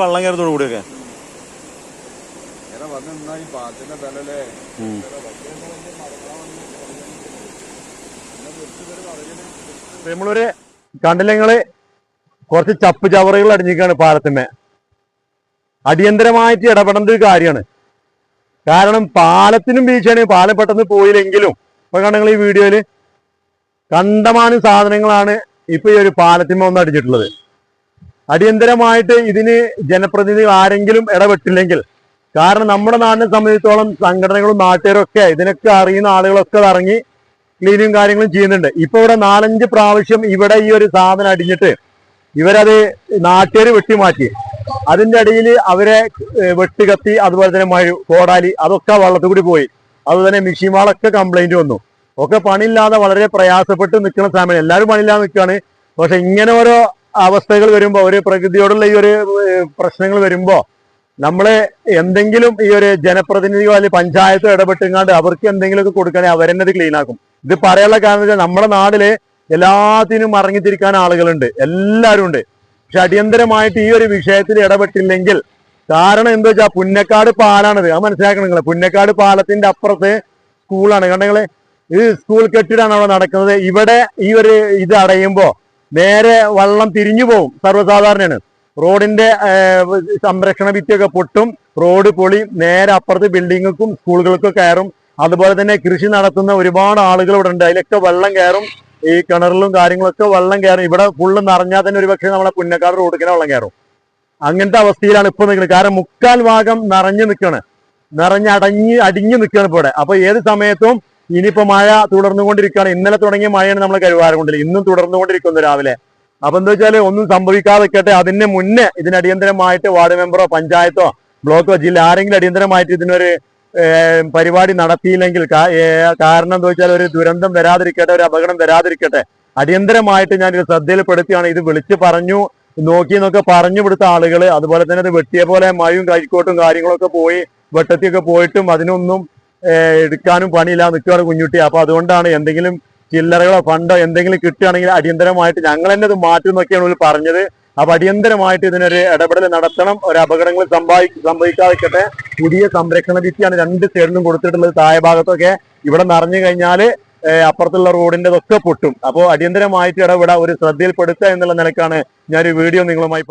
വെള്ളം കയറത്തോടു കൂടിയൊക്കെ നമ്മളൊരു കണ്ടില്ലങ്ങൾ കുറച്ച് ചപ്പ് ചവറുകൾ അടിഞ്ഞിക്കാണ് പാലത്തിന്മേ അടിയന്തരമായിട്ട് ഇടപെടേണ്ട ഒരു കാര്യമാണ്. കാരണം പാലത്തിനും വീഴ്ചയാണ് പാലം പെട്ടെന്ന് പോയില്ലെങ്കിലും ഇപ്പൊ കണ്ടങ്ങൾ ഈ വീഡിയോയിൽ കണ്ടമാനം സാധനങ്ങളാണ് ഇപ്പൊ ഈ ഒരു പാലത്തിന്മ ഒന്ന് അടിച്ചിട്ടുള്ളത് അടിയന്തരമായിട്ട് ഇതിന് ജനപ്രതിനിധികൾ ആരെങ്കിലും ഇടപെട്ടില്ലെങ്കിൽ കാരണം നമ്മുടെ നാടിനെ സംബന്ധിച്ചോളം സംഘടനകളും നാട്ടുകാരും ഒക്കെ ഇതിനൊക്കെ അറിയുന്ന ആളുകളൊക്കെ ഇറങ്ങി ക്ലീനും കാര്യങ്ങളും ചെയ്യുന്നുണ്ട്. ഇപ്പൊ ഇവിടെ നാലഞ്ച് പ്രാവശ്യം ഇവിടെ ഈ ഒരു സാധനം അടിഞ്ഞിട്ട് ഇവരത് നാട്ടുകാർ വെട്ടിമാറ്റി. അതിന്റെ അടിയിൽ അവരെ വെട്ടുകത്തി അതുപോലെ തന്നെ മഴ കോടാലി അതൊക്കെ വള്ളത്തിൽ കൂടി പോയി. അതുപോലെ തന്നെ മിഷിമാളൊക്കെ കംപ്ലൈന്റ് വന്നു. ഒക്കെ പണിയില്ലാതെ വളരെ പ്രയാസപ്പെട്ട് നിൽക്കുന്ന സമയം എല്ലാവരും പണിയില്ലാതെ നിൽക്കുകയാണ്. പക്ഷെ ഇങ്ങനെ ഓരോ അവസ്ഥകൾ വരുമ്പോൾ ഒരു പ്രകൃതിയോടുള്ള ഈ ഒരു പ്രശ്നങ്ങൾ വരുമ്പോ നമ്മളെ എന്തെങ്കിലും ഈ ഒരു ജനപ്രതിനിധിയോ അല്ലെങ്കിൽ പഞ്ചായത്ത് ഇടപെട്ടുങ്ങാണ്ട് അവർക്ക് എന്തെങ്കിലുമൊക്കെ കൊടുക്കണേ അവരെന്നെ അത് ക്ലീൻ ആക്കും. ഇത് പറയാനുള്ള കാരണം വെച്ചാൽ നമ്മുടെ നാട്ടിൽ എല്ലാത്തിനും അറിഞ്ഞിത്തിരിക്കാൻ ആളുകളുണ്ട്. എല്ലാവരും ഉണ്ട്. പക്ഷെ അടിയന്തരമായിട്ട് ഈ ഒരു വിഷയത്തിൽ ഇടപെട്ടില്ലെങ്കിൽ കാരണം എന്താ വെച്ചാൽ പുന്നക്കാട് പാലാണത്. അത് മനസ്സിലാക്കണം നിങ്ങൾ. പുന്നക്കാട് പാലത്തിന്റെ അപ്പുറത്ത് സ്കൂളാണ്. കണ്ടെങ്കിൽ ഈ സ്കൂൾ കെട്ടിടാണ് അവിടെ നടക്കുന്നത്. ഇവിടെ ഈ ഒരു ഇത് അടയുമ്പോ നേരെ വള്ളം തിരിഞ്ഞു പോകും സർവസാധാരണയാണ്. റോഡിന്റെ സംരക്ഷണ ഭിത്തിയൊക്കെ പൊട്ടും. റോഡ് പൊളി നേരെ അപ്പുറത്ത് ബിൽഡിങ്ങുക്കും സ്കൂളുകൾക്കും കയറും. അതുപോലെ തന്നെ കൃഷി നടത്തുന്ന ഒരുപാട് ആളുകൾ ഇവിടെ ഉണ്ട്. അതിലൊക്കെ വെള്ളം കയറും. ഈ കിണറിലും കാര്യങ്ങളൊക്കെ വെള്ളം കയറും. ഇവിടെ ഫുള്ള് നിറഞ്ഞാൽ തന്നെ ഒരുപക്ഷെ നമ്മളെ പുന്നക്കാട് റോഡിങ്ങനെ വെള്ളം കയറും. അങ്ങനത്തെ അവസ്ഥയിലാണ് ഇപ്പൊ നിൽക്കുന്നത്. കാരണം മുക്കാൽ ഭാഗം നിറഞ്ഞു നിൽക്കണ് നിറഞ്ഞ് അടങ്ങി അടിഞ്ഞു ഇപ്പോൾ ഇവിടെ. അപ്പൊ ഏത് സമയത്തും ഇനിയിപ്പോ മഴ തുടർന്നുകൊണ്ടിരിക്കുകയാണ്. ഇന്നലെ തുടങ്ങിയ മഴയാണ് നമ്മൾ കരുവാറുകൊണ്ടില്ല ഇന്നും തുടർന്നുകൊണ്ടിരിക്കുന്നു രാവിലെ. അപ്പൊ എന്താ വെച്ചാൽ ഒന്നും സംഭവിക്കാതെ നിൽക്കട്ടെ. അതിന് മുന്നേ ഇതിന് അടിയന്തരമായിട്ട് വാർഡ് മെമ്പറോ പഞ്ചായത്തോ ബ്ലോക്കോ ജില്ല ആരെങ്കിലും അടിയന്തരമായിട്ട് ഇതിനൊരു പരിപാടി നടത്തിയില്ലെങ്കിൽ കാരണം എന്താ വെച്ചാൽ ഒരു ദുരന്തം വരാതിരിക്കട്ടെ ഒരു അപകടം വരാതിരിക്കട്ടെ. അടിയന്തരമായിട്ട് ഞാൻ ഇത് ശ്രദ്ധയിൽപ്പെടുത്തിയാണ്. ഇത് വിളിച്ചു പറഞ്ഞു നോക്കി എന്നൊക്കെ പറഞ്ഞു വിടുത്ത ആളുകൾ അതുപോലെ തന്നെ ഇത് വെട്ടിയ പോലെ മഴയും കഴിക്കോട്ടും കാര്യങ്ങളൊക്കെ പോയി വെട്ടത്തിയൊക്കെ പോയിട്ടും അതിനൊന്നും എടുക്കാനും പണിയില്ല നിൽക്കുകയാണ് കുഞ്ഞുട്ടി. അപ്പൊ അതുകൊണ്ടാണ് എന്തെങ്കിലും ചില്ലറകളോ ഫണ്ടോ എന്തെങ്കിലും കിട്ടുകയാണെങ്കിൽ അടിയന്തരമായിട്ട് ഞങ്ങൾ തന്നെ അത് മാറ്റും എന്നൊക്കെയാണ് ഇവർ പറഞ്ഞത്. അപ്പൊ അടിയന്തരമായിട്ട് ഇതിനൊരു ഇടപെടൽ നടത്തണം ഒരു അപകടങ്ങൾ സംഭവി സംഭവിക്കാതിരിക്കട്ടെ. പുതിയ സംരക്ഷണ ഭിത്തിയാണ് രണ്ട് സൈഡിലും കൊടുത്തിട്ടുള്ളത് താഴെ ഭാഗത്തൊക്കെ. ഇവിടെ നിറഞ്ഞു കഴിഞ്ഞാൽ അപ്പുറത്തുള്ള റോഡിന്റെ ഒക്കെ പൊട്ടും. അപ്പോൾ അടിയന്തരമായിട്ട് ഇടപെടാ ഒരു ശ്രദ്ധയിൽപ്പെടുത്തുക എന്നുള്ള നിലക്കാണ് ഞാൻ ഒരു വീഡിയോ നിങ്ങളുമായി